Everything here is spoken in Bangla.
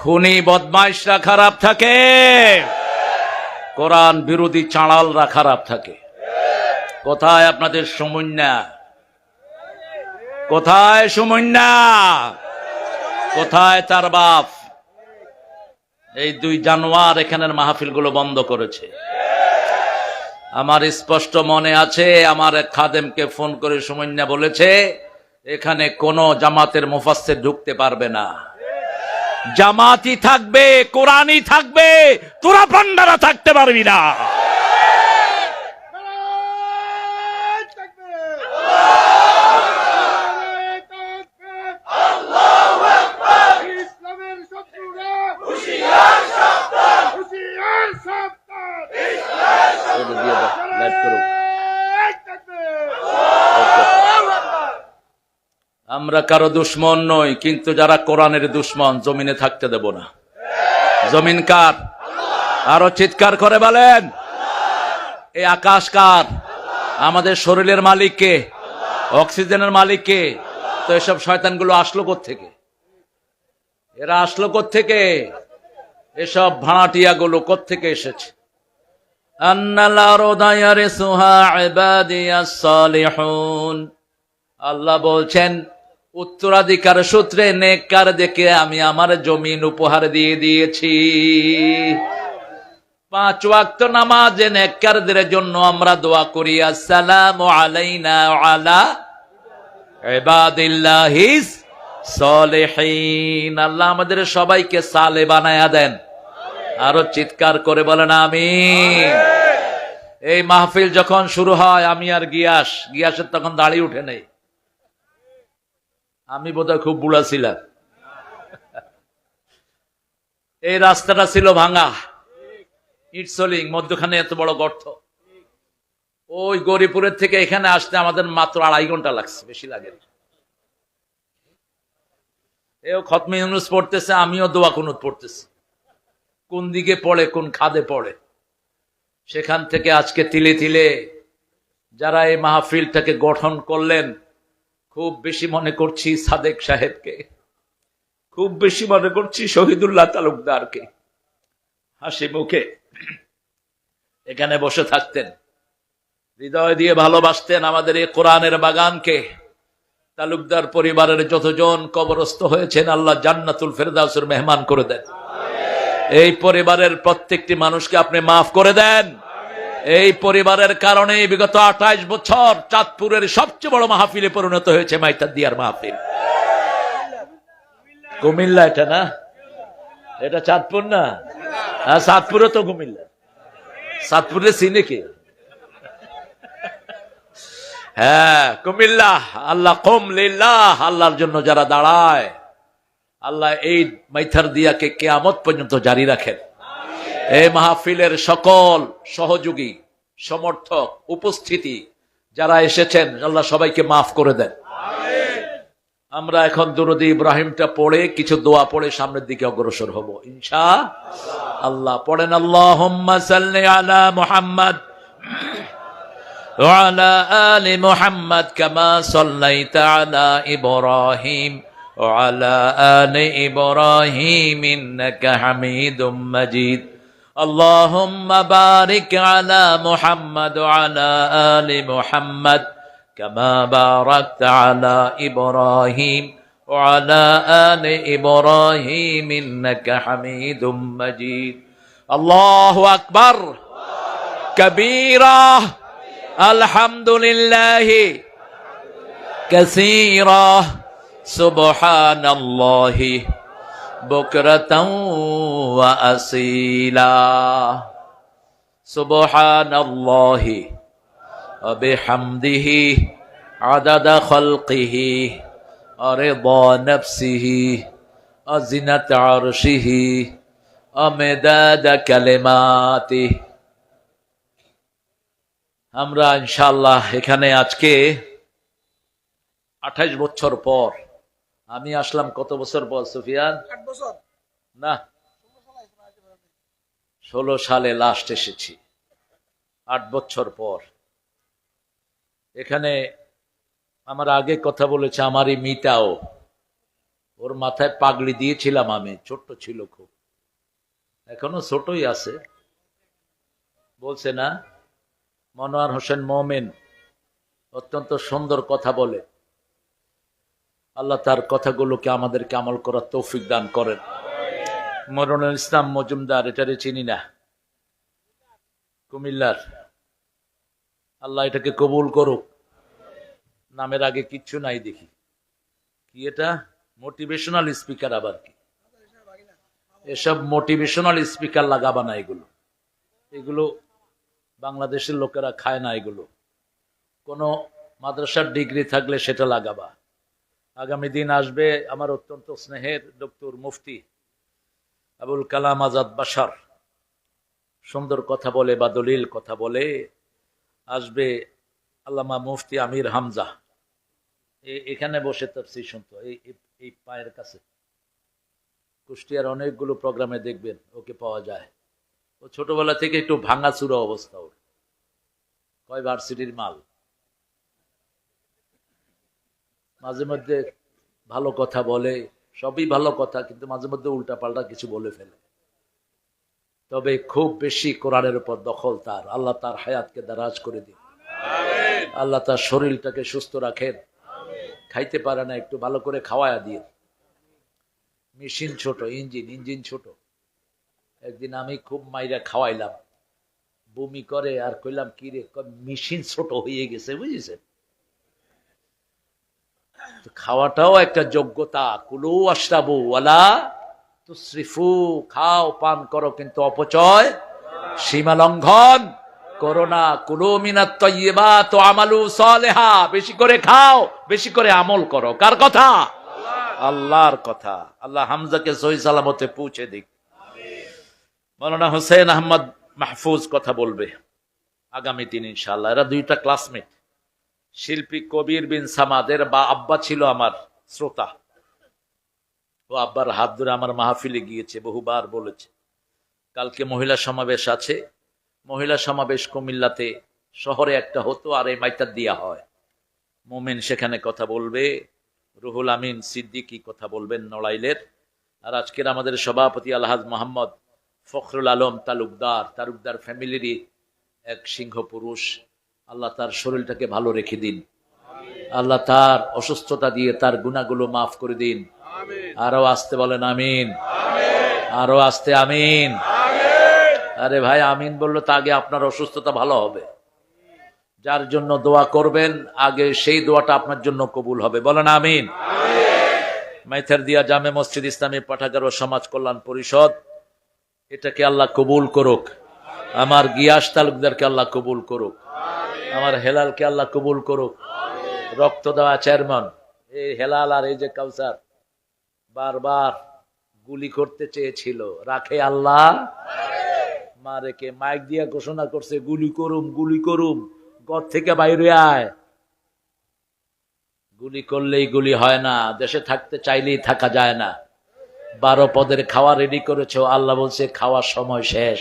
খুনি বদমাইশরা খারাপ থাকে। কোরআন বিরোধী চাঁড়ালরা খারাপ থাকে। কোথায় আপনাদের সমন্যা কোথায় সমন্যা কোথায় তার বাপ? এই দুই জানোয়ার এখানের মাহফিলগুলো বন্ধ করেছে। আমার স্পষ্ট মনে আছে, আমার এক খাদেমকে ফোন করে সমন্যা বলেছে, এখানে কোন জামাতের মুফাসসির ঢুকতে পারবে না। জামাতি থাকবে কোরআনই থাকবে তোরা পান্ডারা থাকতে পারবি না। আমরা কারও দুশ্মন নই, কিন্তু যারা কোরআনের দুশ্মন, জমিনে থাকতে দেব না। জমিন কার? আরও চিৎকার করে বলেন। এই আকাশ কার? আমাদের শরীরের মালিক কে? অক্সিজেনের মালিক কে? তো এসব শয়তানগুলো আসলো থেকে এরা আসলো থেকে এসব ভাড়াটিয়া গুলো থেকে এসেছে আল্লাহ বলছেন উত্তরাধিকার সূত্রে নেককার দেখে আমি আমার জমিন উপহার দিয়ে দিয়েছি। পাঁচ ওয়াক্ত নামাজে নেককারদের জন্য আমরা দোয়া করি, আসসালামু আলাইনা আলা ইবাদিল্লাহিস সলিহিন। আল্লাহ আমাদের সবাইকে সালে বানায়া দেন। আরও চিৎকার করে বলেন আমি এই মাহফিল যখন শুরু হয়, আমি আর গিয়াস, গিয়াসের তখন দাঁড়িয়ে উঠে নেই। আমি বোধহয় খুব বুড়া ছিলাম। এই রাস্তাটা ছিল ভাঙা। ইটসলিং মধ্যখানে এত বড় গর্ত। ওই গরিপুরের থেকে এখানে আসতে আমাদের মাত্র আড়াই ঘণ্টা লাগছে, বেশি লাগে এও খতমে ইউনুস পড়তেছে, আমিও দোয়া কুনুত পড়তেছি। কোন দিকে পড়ে, কোন খাদে পড়ে। সেখান থেকে আজকে তিলে তিলে যারা এই মাহফিলটাকে গঠন করলেন খুব বেশি মনে করছি সাদেক সাহেবকে। খুব বেশি মনে করছি শহীদুল্লাহ তালুকদারকে। হাসি মুখে এখানে বসে থাকতেন। হৃদয় দিয়ে ভালোবাসতেন আমাদের এই কোরআনের বাগানকে। তালুকদার পরিবারের যতজন কবরস্থ হয়েছেন, আল্লাহ জান্নাতুল ফেরদাউসের মেহমান করে দেন। এই পরিবারের প্রত্যেকটি মানুষকে আপনি মাফ করে দেন। এই পরিবারের কারণে বিগত আঠাইশ বছর চাঁদপুরের সবচেয়ে বড় মাহফিলে পরিণত হয়েছে মাইতার দিয়ার মাহফিল। কুমিল্লা এটা না? এটা চাঁদপুর না? হ্যাঁ চাঁদপুরে তো কুমিল্লা। চাঁদপুরে চিনে কে? হ্যাঁ কুমিল্লা। আল্লাহ কম লিল্লাহ, আল্লাহর জন্য যারা দাঁড়ায়, আল্লাহ এই মাইথার দিয়াকে কেয়ামত পর্যন্ত জারি রাখেন। এই মাহফিলের সকল সহযোগী সমর্থক উপস্থিতি যারা এসেছেন আল্লাহ সবাইকে মাফ করে দেন আমরা এখন দুরদি ইব্রাহিমটা পড়ে কিছু দোয়া পড়ে সামনের দিকে অগ্রসর হব ইনশা আল্লাহ পড়েন আল্লাহ আলা মুহাম্মদ وعلى آل محمد كما صليت على إبراهيم وعلى آل إبراهيم إنك حميد مجيد اللهم بارك على محمد وعلى آل محمد كما باركت على إبراهيم وعلى آل إبراهيم إنك حميد مجيد. الله أكبر. كبيرة. الحمد لله. كثيرا سبحان الله. بكرة وأصيلا سبحان الله وبحمده عدد خلقه ورضا نفسه وزنة عرشه ومداد كلماته আমরা ইনশাল্লাহ এখানে আজকে আঠাইশ বছর পর আমি আসলাম কত বছর পর সুফিয়ান? না। ষোলো সালে লাস্ট এসেছি। আট বছর পর। এখানে আমার আগে কথা বলেছে আমারই মিতাও। ওর মাথায় পাগড়ি দিয়েছিলাম আমি ছোট্ট ছিল খুব। এখনও ছোটই আছে। বলছে না মনোয়ার হোসেন মোমেন অত্যন্ত সুন্দর কথা বলে। আল্লাহ তার কথাগুলোকে আমাদেরকে আমল করার তৌফিক দান করেন। মরনুল ইসলাম মজুমদার, এটারে চিনি না। কুমিল্লার। আল্লাহ এটাকে কবুল করুক। নামের আগে কিচ্ছু নাই দেখি। কি এটা? মোটিভেশনাল স্পিকার আবার কি? এসব মোটিভেশনাল স্পিকার লাগাবা না এগুলো। এগুলো বাংলাদেশের লোকেরা খায় না এগুলো। কোনো মাদ্রাসার ডিগ্রি থাকলে সেটা লাগাবা। আগামী দিন আসবে আমার অত্যন্ত স্নেহের ডক্টর মুফতি আবুল কালাম আজাদ বাসার সুন্দর কথা বলে বা দলিল কথা বলে আসবে আল্লামা মুফতি আমির হামজা। এখানে বসে তাফসির শুনতো এই পায়ের কাছে। কুষ্টিয়ার অনেকগুলো প্রোগ্রামে দেখবেন, ওকে পাওয়া যায়। ও ছোটবেলা থেকে একটু ভাঙাচুরা অবস্থা ওর। কয় ভার্সিটির মাল। মাঝে মধ্যে ভালো কথা বলে সবই ভালো কথা কিন্তু মাঝে মধ্যে উল্টাপাল্টা কিছু বলে ফেলে। তবে খুব বেশি কোরআনের উপর দখল তার। আল্লাহ তার হায়াতকে দারাজ করে দিন। আল্লাহ তার শরীরটাকে সুস্থ রাখেন। খাইতে পারে না একটু ভালো করে খাওয়ায়া দিয়ে মেশিন ছোট ইঞ্জিন ইঞ্জিন ছোট। একদিন আমি খুব মাইরা খাওয়াইলাম। বমি করে আর কইলাম কি রে মেশিন ছোট হয়ে গেছে বুঝেছেন? খাওয়াটাও একটা যোগ্যতা। কুলু আশরাবু ওয়ালা তুসরিফু, খাও, পান করো, কিন্তু অপচয় সীমা লঙ্ঘন। করোনা, কুলু মিনাত তৈবাত আমালু সালেহা। বেশি করে খাও, বেশি করে আমল করো। কার কথা? আল্লাহর কথা। আল্লাহ হামজাকে সহি সালামতে পৌঁছে দিক। মৌলানা হোসেন আহমদ মাহফুজ কথা বলবে। আগামী দিন ইনশাল্লাহ এরা দুইটা ক্লাসমেট শিল্পী কবির বিন সামাদের বা আব্বা ছিল আমার শ্রোতা। ও আব্বার হাত ধরে আমার মাহফিলে গিয়েছে, বহুবার বলেছে, কালকে মহিলা সমাবেশ আছে। মহিলা সমাবেশ কুমিল্লাতে শহরে একটা হতো আর এই মাইটার দিয়া হয়। মোমেন সেখানে কথা বলবে, রুহুল আমিন সিদ্দিকি কথা বলবেন নড়াইলের। আর আজকের আমাদের সভাপতি আলহাজ মোহাম্মদ ফখরুল আলম তালুকদার তালুকদার ফ্যামিলিরই এক সিংহ পুরুষ আল্লাহ তার শরীরটাকে ভালো রেখে দিন। আল্লাহ তার অসুস্থতা দিয়ে তার গুণাগুলো মাফ করে দিন। আরও আসতে বলেন আমিন। আরও আসতে আমিন। আরে ভাই আমিন বলল তা আগে আপনার অসুস্থতা ভালো হবে। যার জন্য দোয়া করবেন আগে সেই দোয়াটা আপনার জন্য কবুল হবে। বলেন আমিন। মাইথার দিয়া জামে মসজিদ ইসলামী পাঠাগার ও সমাজ কল্যাণ পরিষদ এটাকে আল্লাহ কবুল করুক। আমার গিয়াস তালুকদারকে আল্লাহ কবুল করুক। আমার হেলালকে আল্লাহ কবুল করুক। রক্ত দেওয়া চেয়ারম্যান, এই হেলাল আর এই যে কাউসার বারবার গুলি করতে চেয়েছিল। রাখে আল্লাহ। মারেকে মাইক দিয়া ঘোষণা করছে, গুলি করুম গুলি করুম, ঘর থেকে বাইরে আয়। গুলি করলেই গুলি হয় না, দেশে থাকতে চাইলেই থাকা যায় না। বারো পদের খাওয়া রেডি করেছ, আল্লাহ বলছে খাওয়ার সময় শেষ।